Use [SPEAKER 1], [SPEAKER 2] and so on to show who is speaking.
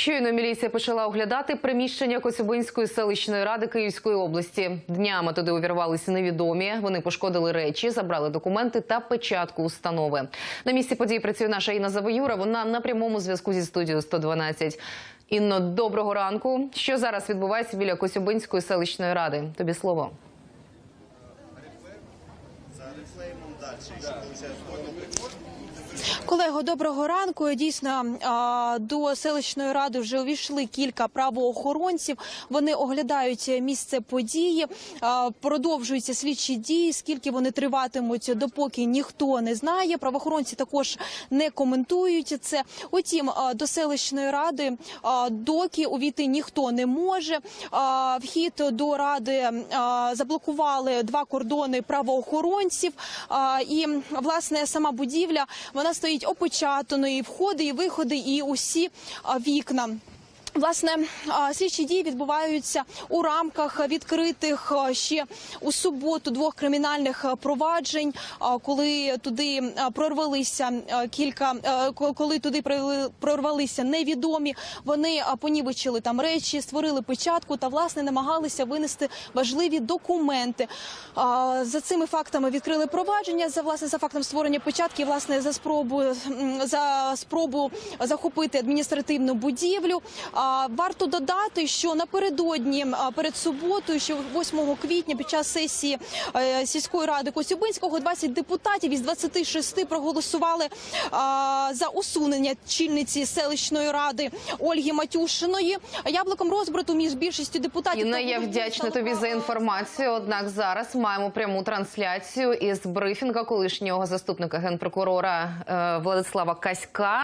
[SPEAKER 1] Щойно міліція почала оглядати приміщення Коцюбинської селищної ради Київської області. Днями туди увірвалися невідомі. Вони пошкодили речі, забрали документи та печатку установи. На місці події працює наша Інна Завоюра. Вона на прямому зв'язку зі студією 112. Інно, доброго ранку. Що зараз відбувається біля Коцюбинської селищної ради? Тобі слово.
[SPEAKER 2] Колего, доброго ранку. Дійсно, до селищної ради вже увійшли кілька правоохоронців. Вони оглядають місце події, продовжуються слідчі дії. Скільки вони триватимуть, допоки ніхто не знає. Правоохоронці також не коментують це. Утім, до селищної ради доки увійти ніхто не може. Вхід до ради заблокували два кордони правоохоронців. І власне сама будівля вона стоїть опечатаною, входи, і виходи, і усі вікна. Власне, слідчі дії відбуваються у рамках відкритих ще у суботу двох кримінальних проваджень, коли туди прорвалися кілька, коли туди прорвалися невідомі. Вони понівечили там речі, створили печатку та власне намагалися винести важливі документи. За цими фактами відкрили провадження за власне за фактом створення печатки, власне за спробу за спробу захопити адміністративну будівлю. Варто додати, що напередодні перед суботою, що 8 квітня, під час сесії е, сільської ради Косюбинського, 20 депутатів із 26 проголосували за усунення чільниці селищної ради Ольги Матюшиної. Яблуком розбрату між більшістю депутатів
[SPEAKER 1] Інна, я вдячна тобі за інформацію. Однак зараз маємо пряму трансляцію із брифінга колишнього заступника генпрокурора е, Владислава Каська.